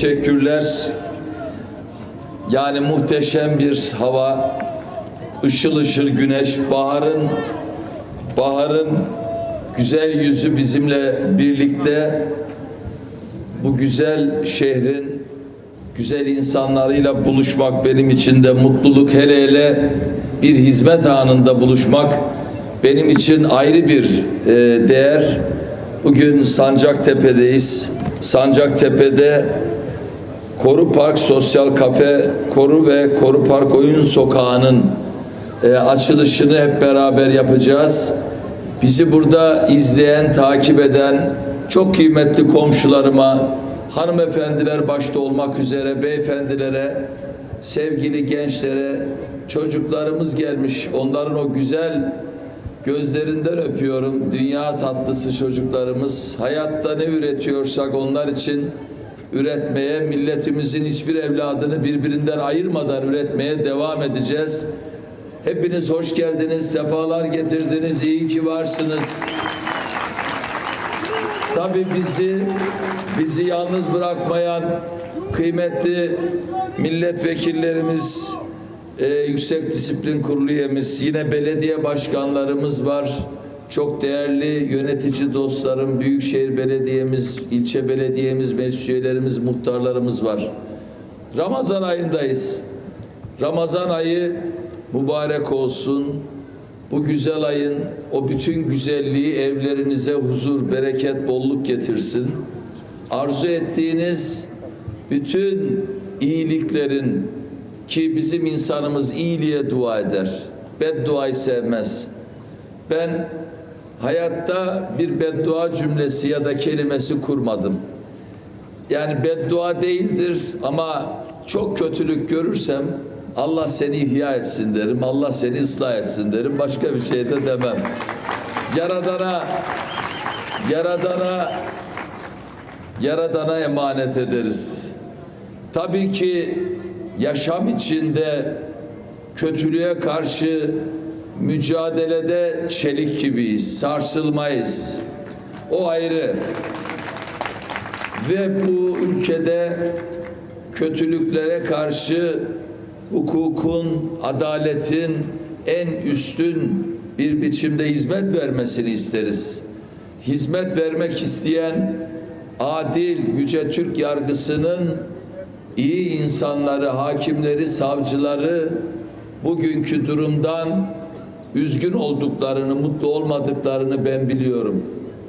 teşekkürler. Yani muhteşem bir hava, ışıl ışıl güneş, baharın baharın güzel yüzü bizimle birlikte bu güzel şehrin güzel insanlarıyla buluşmak benim için de mutluluk hele hele bir hizmet anında buluşmak benim için ayrı bir e, değer. Bugün Sancaktepe'deyiz. Sancaktepe'de Koru Park Sosyal Kafe, Koru ve Koru Park Oyun Sokağı'nın e, açılışını hep beraber yapacağız. Bizi burada izleyen, takip eden çok kıymetli komşularıma, hanımefendiler başta olmak üzere beyefendilere, sevgili gençlere, çocuklarımız gelmiş. Onların o güzel gözlerinden öpüyorum. Dünya tatlısı çocuklarımız. Hayatta ne üretiyorsak onlar için üretmeye, milletimizin hiçbir evladını birbirinden ayırmadan üretmeye devam edeceğiz. Hepiniz hoş geldiniz, sefalar getirdiniz, iyi ki varsınız. Tabii bizi bizi yalnız bırakmayan kıymetli milletvekillerimiz, e, Yüksek Disiplin Kurulu üyemiz, yine belediye başkanlarımız var. Çok değerli yönetici dostlarım, Büyükşehir Belediyemiz, ilçe belediyemiz, meclis üyelerimiz, muhtarlarımız var. Ramazan ayındayız. Ramazan ayı mübarek olsun. Bu güzel ayın o bütün güzelliği evlerinize huzur, bereket, bolluk getirsin. Arzu ettiğiniz bütün iyiliklerin ki bizim insanımız iyiliğe dua eder. Bedduayı sevmez. Ben hayatta bir beddua cümlesi ya da kelimesi kurmadım. Yani beddua değildir ama çok kötülük görürsem Allah seni ihya etsin derim. Allah seni ıslah etsin derim. Başka bir şey de demem. Yaradana Yaradana Yaradana emanet ederiz. Tabii ki yaşam içinde kötülüğe karşı mücadelede çelik gibiyiz, sarsılmayız. O ayrı. Ve bu ülkede kötülüklere karşı hukukun, adaletin en üstün bir biçimde hizmet vermesini isteriz. Hizmet vermek isteyen adil, yüce Türk yargısının iyi insanları, hakimleri, savcıları bugünkü durumdan üzgün olduklarını, mutlu olmadıklarını ben biliyorum.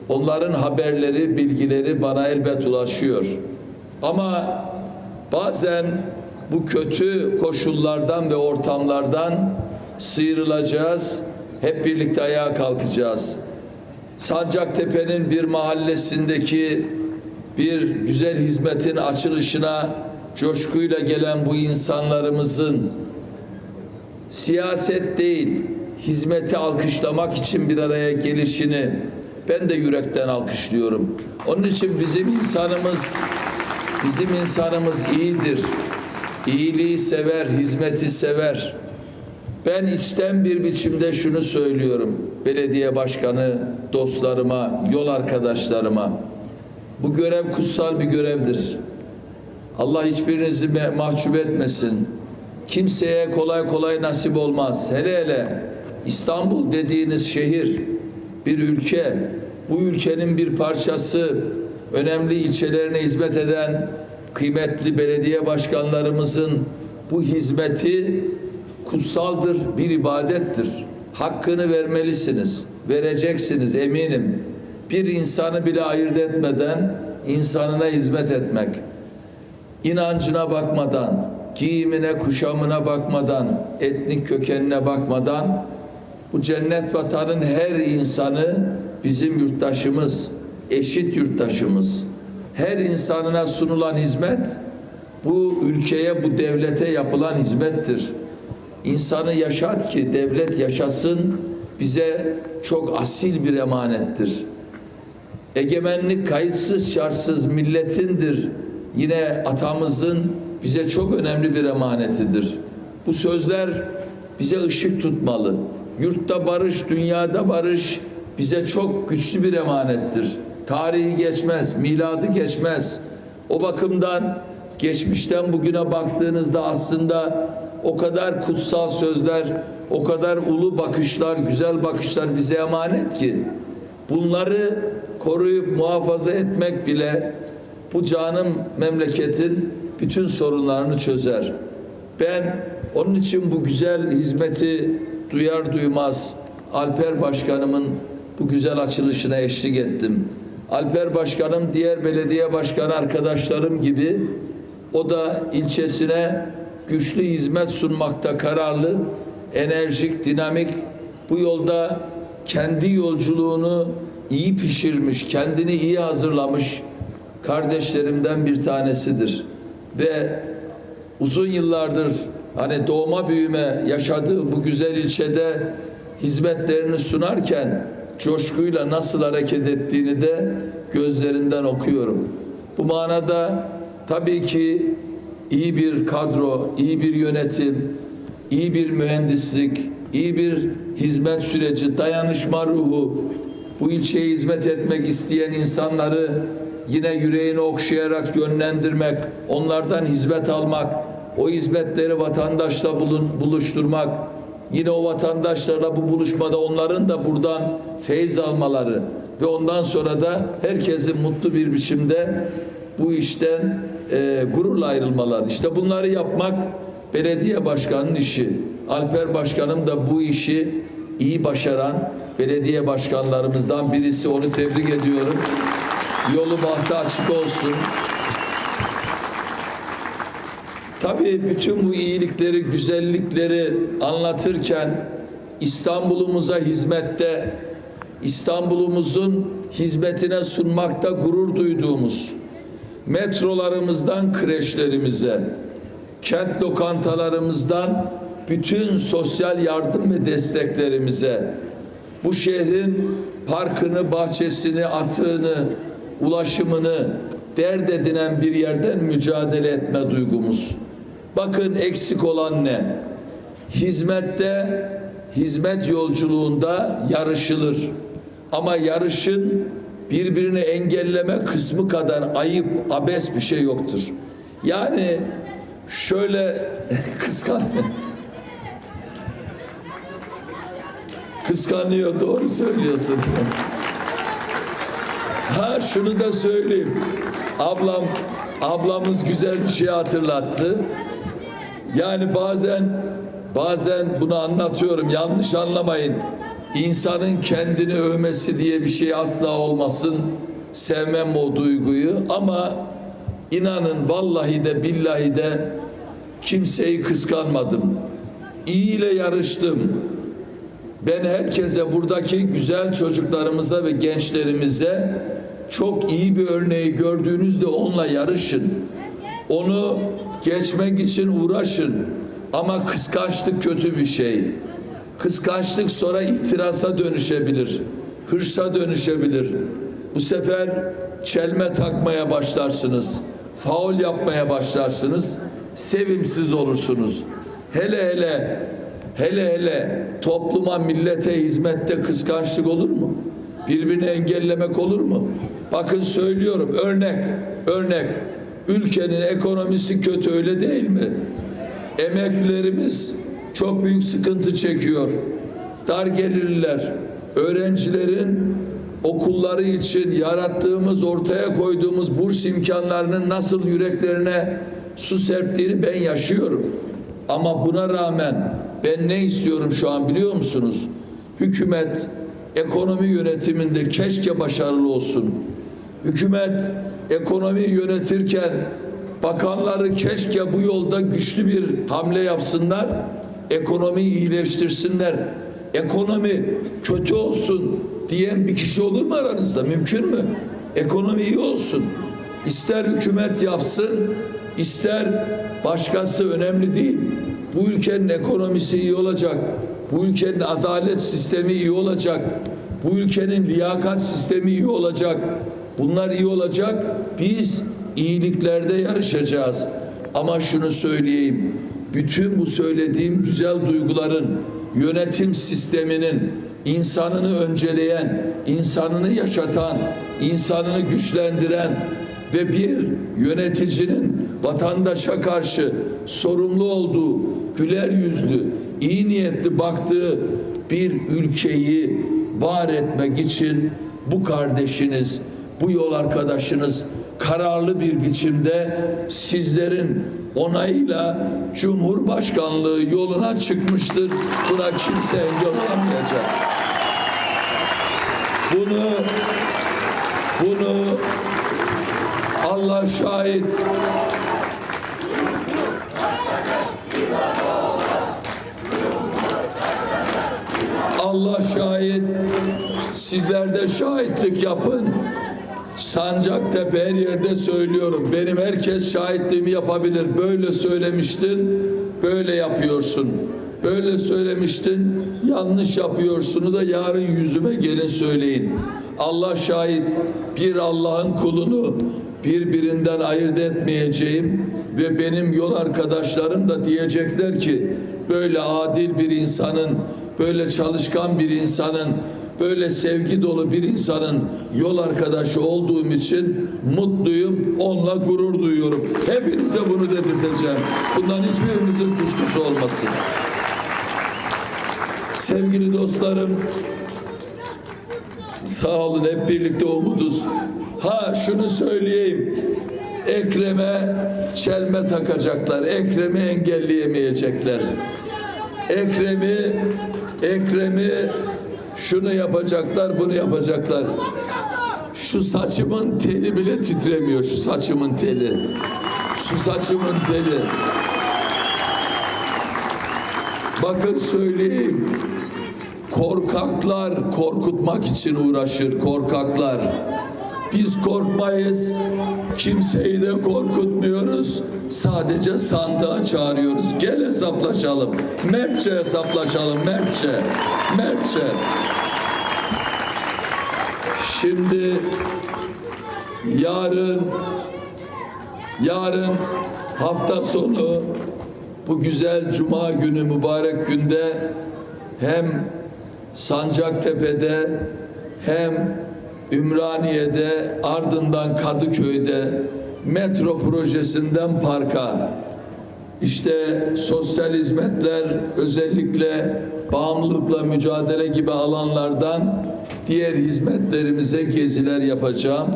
Onların haberleri, bilgileri bana elbet ulaşıyor. Ama bazen bu kötü koşullardan ve ortamlardan sıyrılacağız. Hep birlikte ayağa kalkacağız. Sancaktepe'nin bir mahallesindeki bir güzel hizmetin açılışına coşkuyla gelen bu insanlarımızın siyaset değil, hizmeti alkışlamak için bir araya gelişini ben de yürekten alkışlıyorum. Onun için bizim insanımız bizim insanımız iyidir. İyiliği sever, hizmeti sever. Ben içten bir biçimde şunu söylüyorum. Belediye başkanı dostlarıma, yol arkadaşlarıma. Bu görev kutsal bir görevdir. Allah hiçbirinizi mahcup etmesin. Kimseye kolay kolay nasip olmaz. Hele hele İstanbul dediğiniz şehir bir ülke. Bu ülkenin bir parçası önemli ilçelerine hizmet eden kıymetli belediye başkanlarımızın bu hizmeti kutsaldır, bir ibadettir. Hakkını vermelisiniz, vereceksiniz eminim. Bir insanı bile ayırt etmeden insanına hizmet etmek, inancına bakmadan, giyimine, kuşamına bakmadan, etnik kökenine bakmadan bu cennet vatanın her insanı bizim yurttaşımız, eşit yurttaşımız. Her insanına sunulan hizmet bu ülkeye, bu devlete yapılan hizmettir. İnsanı yaşat ki devlet yaşasın bize çok asil bir emanettir. Egemenlik kayıtsız şartsız milletindir. Yine atamızın bize çok önemli bir emanetidir. Bu sözler bize ışık tutmalı. Yurtta barış, dünyada barış bize çok güçlü bir emanettir. Tarihi geçmez, miladı geçmez. O bakımdan geçmişten bugüne baktığınızda aslında o kadar kutsal sözler, o kadar ulu bakışlar, güzel bakışlar bize emanet ki bunları koruyup muhafaza etmek bile bu canım memleketin bütün sorunlarını çözer. Ben onun için bu güzel hizmeti duyar duymaz Alper Başkanımın bu güzel açılışına eşlik ettim. Alper Başkanım diğer belediye başkanı arkadaşlarım gibi o da ilçesine güçlü hizmet sunmakta kararlı, enerjik, dinamik. Bu yolda kendi yolculuğunu iyi pişirmiş, kendini iyi hazırlamış kardeşlerimden bir tanesidir. Ve uzun yıllardır hani doğma büyüme yaşadığı bu güzel ilçede hizmetlerini sunarken coşkuyla nasıl hareket ettiğini de gözlerinden okuyorum. Bu manada tabii ki iyi bir kadro, iyi bir yönetim, iyi bir mühendislik, iyi bir hizmet süreci, dayanışma ruhu, bu ilçeye hizmet etmek isteyen insanları yine yüreğini okşayarak yönlendirmek, onlardan hizmet almak, o hizmetleri vatandaşla bulun, buluşturmak, yine o vatandaşlarla bu buluşmada onların da buradan feyiz almaları ve ondan sonra da herkesin mutlu bir biçimde bu işten e, gururla ayrılmaları. İşte bunları yapmak belediye başkanının işi. Alper Başkanım da bu işi iyi başaran belediye başkanlarımızdan birisi. Onu tebrik ediyorum. Yolu bahtı açık olsun. Tabii bütün bu iyilikleri, güzellikleri anlatırken İstanbul'umuza hizmette, İstanbul'umuzun hizmetine sunmakta gurur duyduğumuz metrolarımızdan kreşlerimize, kent lokantalarımızdan bütün sosyal yardım ve desteklerimize, bu şehrin parkını, bahçesini, atığını, ulaşımını dert edinen bir yerden mücadele etme duygumuz. Bakın eksik olan ne? Hizmette, hizmet yolculuğunda yarışılır. Ama yarışın birbirini engelleme kısmı kadar ayıp, abes bir şey yoktur. Yani şöyle kıskan kıskanıyor doğru söylüyorsun. Ha şunu da söyleyeyim. Ablam ablamız güzel bir şey hatırlattı. Yani bazen bazen bunu anlatıyorum yanlış anlamayın. İnsanın kendini övmesi diye bir şey asla olmasın. Sevmem o duyguyu ama inanın vallahi de billahi de kimseyi kıskanmadım. İyi ile yarıştım. Ben herkese buradaki güzel çocuklarımıza ve gençlerimize çok iyi bir örneği gördüğünüzde onunla yarışın. Onu geçmek için uğraşın. Ama kıskançlık kötü bir şey. Kıskançlık sonra ihtirasa dönüşebilir. Hırsa dönüşebilir. Bu sefer çelme takmaya başlarsınız. Faul yapmaya başlarsınız. Sevimsiz olursunuz. Hele hele hele hele topluma millete hizmette kıskançlık olur mu? Birbirini engellemek olur mu? Bakın söylüyorum örnek örnek ülkenin ekonomisi kötü öyle değil mi? Emeklilerimiz çok büyük sıkıntı çekiyor. Dar gelirliler, öğrencilerin okulları için yarattığımız, ortaya koyduğumuz burs imkanlarının nasıl yüreklerine su serptiğini ben yaşıyorum. Ama buna rağmen ben ne istiyorum şu an biliyor musunuz? Hükümet ekonomi yönetiminde keşke başarılı olsun. Hükümet ekonomi yönetirken bakanları keşke bu yolda güçlü bir hamle yapsınlar. Ekonomiyi iyileştirsinler. Ekonomi kötü olsun diyen bir kişi olur mu aranızda? Mümkün mü? Ekonomi iyi olsun. İster hükümet yapsın, ister başkası önemli değil. Bu ülkenin ekonomisi iyi olacak. Bu ülkenin adalet sistemi iyi olacak. Bu ülkenin liyakat sistemi iyi olacak. Bunlar iyi olacak. Biz iyiliklerde yarışacağız. Ama şunu söyleyeyim. Bütün bu söylediğim güzel duyguların yönetim sisteminin insanını önceleyen, insanını yaşatan, insanını güçlendiren, ve bir yöneticinin vatandaşa karşı sorumlu olduğu, güler yüzlü, iyi niyetli baktığı bir ülkeyi var etmek için bu kardeşiniz, bu yol arkadaşınız kararlı bir biçimde sizlerin onayıyla Cumhurbaşkanlığı yoluna çıkmıştır. Buna kimse engel olamayacak. Bunu bunu Allah şahit. Allah şahit. Sizler de şahitlik yapın. Sancaktepe her yerde söylüyorum. Benim herkes şahitliğimi yapabilir. Böyle söylemiştin, böyle yapıyorsun. Böyle söylemiştin, yanlış yapıyorsunu da yarın yüzüme gelin söyleyin. Allah şahit bir Allah'ın kulunu birbirinden ayırt etmeyeceğim ve benim yol arkadaşlarım da diyecekler ki böyle adil bir insanın, böyle çalışkan bir insanın, böyle sevgi dolu bir insanın yol arkadaşı olduğum için mutluyum, onunla gurur duyuyorum. Hepinize bunu dedirteceğim. Bundan hiçbirinizin kuşkusu olmasın. Sevgili dostlarım, sağ olun hep birlikte umuduz. Ha şunu söyleyeyim. Ekrem'e çelme takacaklar. Ekrem'i engelleyemeyecekler. Ekrem'i Ekrem'i şunu yapacaklar, bunu yapacaklar. Şu saçımın teli bile titremiyor. Şu saçımın teli. Şu saçımın teli. Bakın söyleyeyim. Korkaklar korkutmak için uğraşır. Korkaklar. Biz korkmayız. Kimseyi de korkutmuyoruz. Sadece sandığa çağırıyoruz. Gel hesaplaşalım. Mertçe hesaplaşalım. Mertçe. Mertçe. Şimdi yarın yarın hafta sonu bu güzel cuma günü mübarek günde hem Sancaktepe'de hem Ümraniye'de ardından Kadıköy'de metro projesinden parka işte sosyal hizmetler özellikle bağımlılıkla mücadele gibi alanlardan diğer hizmetlerimize geziler yapacağım.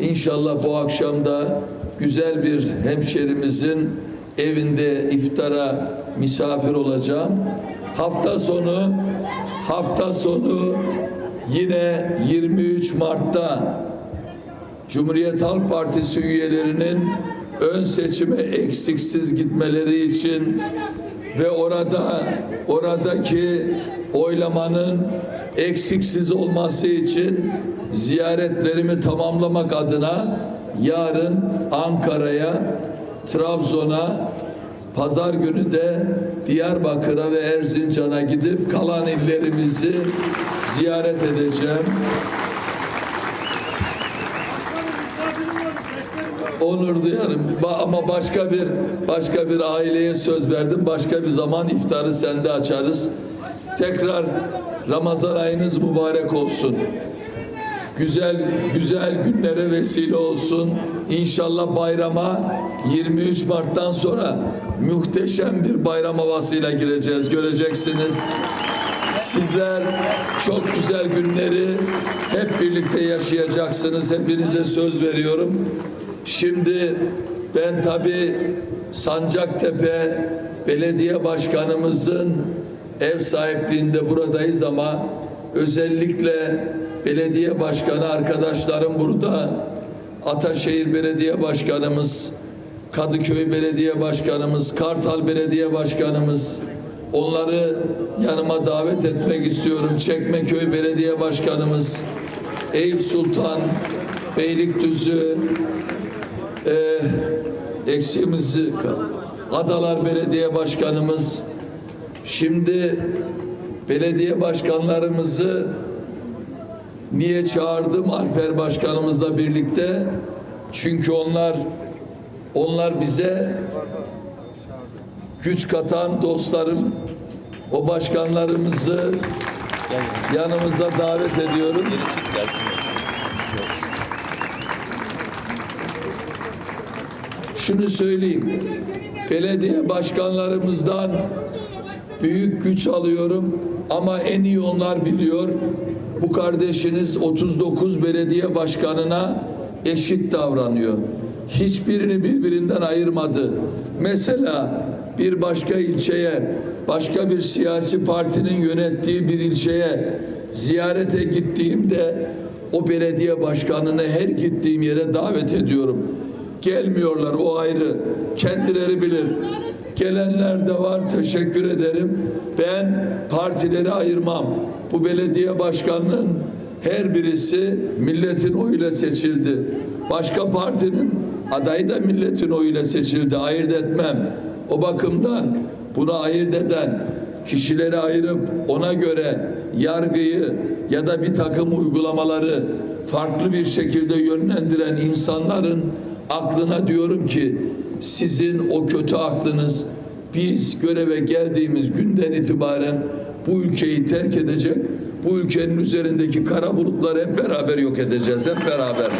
İnşallah bu akşam da güzel bir hemşerimizin evinde iftara misafir olacağım. Hafta sonu hafta sonu yine 23 Mart'ta Cumhuriyet Halk Partisi üyelerinin ön seçime eksiksiz gitmeleri için ve orada oradaki oylamanın eksiksiz olması için ziyaretlerimi tamamlamak adına yarın Ankara'ya, Trabzon'a, pazar günü de Diyarbakır'a ve Erzincan'a gidip kalan illerimizi ziyaret edeceğim. Onur duyarım. Ba- Ama başka bir başka bir aileye söz verdim. Başka bir zaman iftarı sende açarız. Tekrar Ramazan ayınız mübarek olsun. Güzel güzel günlere vesile olsun. İnşallah bayrama 23 Mart'tan sonra muhteşem bir bayram havasıyla gireceğiz. Göreceksiniz. Sizler çok güzel günleri hep birlikte yaşayacaksınız. Hepinize söz veriyorum. Şimdi ben tabi Sancaktepe Belediye Başkanımızın ev sahipliğinde buradayız ama özellikle belediye başkanı arkadaşlarım burada. Ataşehir Belediye Başkanımız, Kadıköy Belediye Başkanımız, Kartal Belediye Başkanımız, onları yanıma davet etmek istiyorum. Çekmeköy Belediye Başkanımız, Eyüp Sultan, Beylikdüzü, e, eksiğimizi Adalar Belediye Başkanımız şimdi belediye başkanlarımızı niye çağırdım Alper Başkanımızla birlikte çünkü onlar onlar bize güç katan dostlarım o başkanlarımızı yanımıza davet ediyorum. şunu söyleyeyim. Belediye başkanlarımızdan büyük güç alıyorum ama en iyi onlar biliyor. Bu kardeşiniz 39 belediye başkanına eşit davranıyor. Hiçbirini birbirinden ayırmadı. Mesela bir başka ilçeye, başka bir siyasi partinin yönettiği bir ilçeye ziyarete gittiğimde o belediye başkanını her gittiğim yere davet ediyorum. Gelmiyorlar o ayrı. Kendileri bilir. Gelenler de var teşekkür ederim. Ben partileri ayırmam. Bu belediye başkanının her birisi milletin oyuyla seçildi. Başka partinin adayı da milletin oyuyla seçildi. Ayırt etmem. O bakımdan bunu ayırt eden kişileri ayırıp ona göre yargıyı ya da bir takım uygulamaları farklı bir şekilde yönlendiren insanların aklına diyorum ki sizin o kötü aklınız biz göreve geldiğimiz günden itibaren bu ülkeyi terk edecek. Bu ülkenin üzerindeki kara bulutları hep beraber yok edeceğiz. Hep beraber.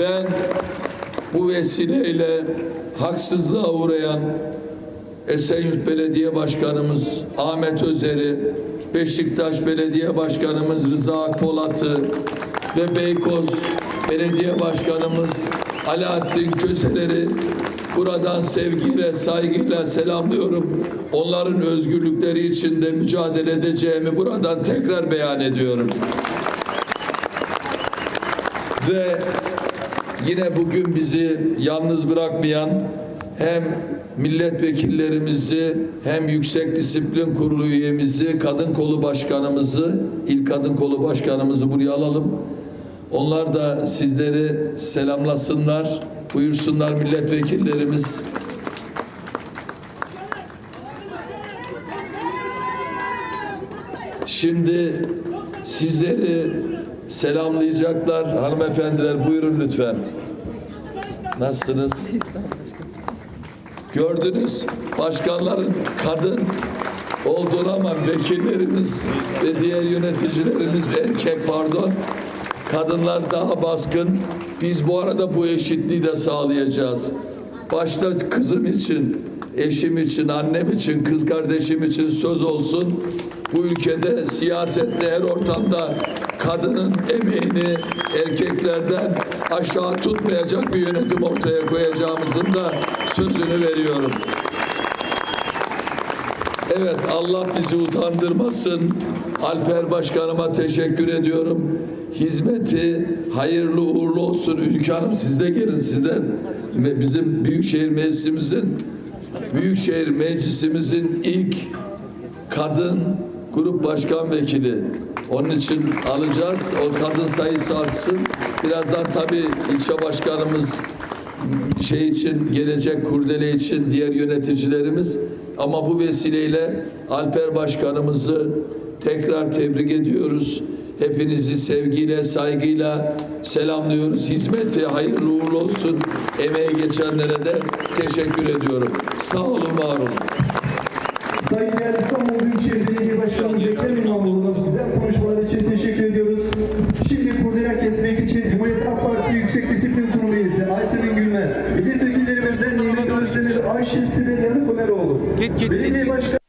Ben bu vesileyle haksızlığa uğrayan Esenyurt Belediye Başkanımız Ahmet Özer'i, Beşiktaş Belediye Başkanımız Rıza Akpolat'ı ve Beykoz Belediye Başkanımız Alaaddin Köseler'i buradan sevgiyle, saygıyla selamlıyorum. Onların özgürlükleri için de mücadele edeceğimi buradan tekrar beyan ediyorum. Ve yine bugün bizi yalnız bırakmayan hem milletvekillerimizi hem Yüksek Disiplin Kurulu üyemizi, kadın kolu başkanımızı, il kadın kolu başkanımızı buraya alalım. Onlar da sizleri selamlasınlar. Buyursunlar milletvekillerimiz. Şimdi sizleri selamlayacaklar. Hanımefendiler buyurun lütfen. Nasılsınız? Gördünüz başkanların kadın olduğunu ama vekillerimiz ve diğer yöneticilerimiz erkek pardon. Kadınlar daha baskın. Biz bu arada bu eşitliği de sağlayacağız. Başta kızım için, eşim için, annem için, kız kardeşim için söz olsun. Bu ülkede siyasette her ortamda kadının emeğini erkeklerden aşağı tutmayacak bir yönetim ortaya koyacağımızın da sözünü veriyorum. Evet Allah bizi utandırmasın. Alper Başkanıma teşekkür ediyorum. Hizmeti hayırlı uğurlu olsun. Ülke Hanım siz de gelin. Siz de me- bizim Büyükşehir Meclisimizin Büyükşehir Meclisimizin ilk kadın grup başkan vekili. Onun için alacağız. O kadın sayısı artsın. Birazdan tabii ilçe başkanımız şey için gelecek kurdele için diğer yöneticilerimiz ama bu vesileyle Alper Başkanımızı tekrar tebrik ediyoruz. Hepinizi sevgiyle, saygıyla selamlıyoruz. Hizmeti hayırlı uğurlu olsun. Emeği geçenlere de teşekkür ediyorum. Sağ olun, var olun. Sayın İstanbul Büyükşehir Belediye Başkanı Ekrem İmamoğlu'na sizden konuşmalar için teşekkür ediyoruz. Şimdi kurdelen kesmek için Cumhuriyet Halk Partisi Yüksek Disiplin Kurulu üyesi Aysemin Gülmez, milletvekillerimizden Nimet Özdemir, Ayşe Sibel Yanık Ömeroğlu, Git, git, git.